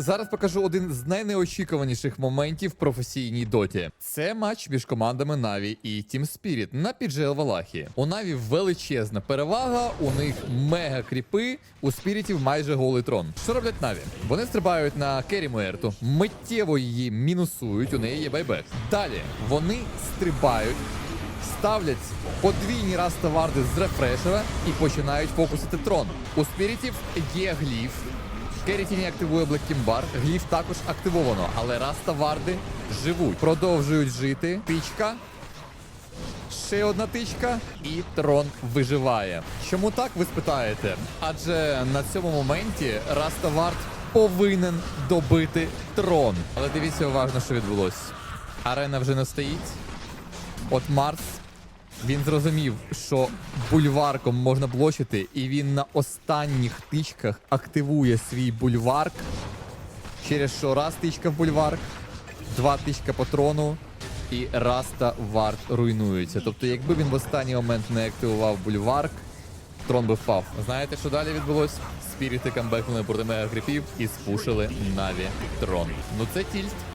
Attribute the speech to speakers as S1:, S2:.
S1: Зараз покажу один з найнеочікуваніших моментів в професійній доті. Це матч між командами Наві і Team Spirit на піджел Валахі. У Наві величезна перевага, у них мега кріпи, у Спірітів майже голий трон. Що роблять Наві? Вони стрибають на Керрі Муерту, миттєво її мінусують, у неї є байбек. Далі вони стрибають. Ставлять подвійні раз раставарди з рефрешера і починають фокусити трон. У спірітів є гліф. Керітіні активує Блеккімбар. Гліф також активовано, але раставарди живуть, продовжують жити. Тичка. Ще одна тичка, і трон виживає. Чому так, ви спитаєте? Адже на цьому моменті Раставард повинен добити трон. Але дивіться уважно, що відбулось. Арена вже не стоїть. От Марс він зрозумів, що бульварком можна блочити, і він на останніх тичках активує свій бульварк. Через що раз тичка в бульварк, два тичка по трону, і раз та варт руйнується. Тобто, якби він в останній момент не активував бульварк, трон би впав. Знаєте, що далі відбулось? Спіріти камбекнули проти мега і спушили Наві трон. Ну це тільт.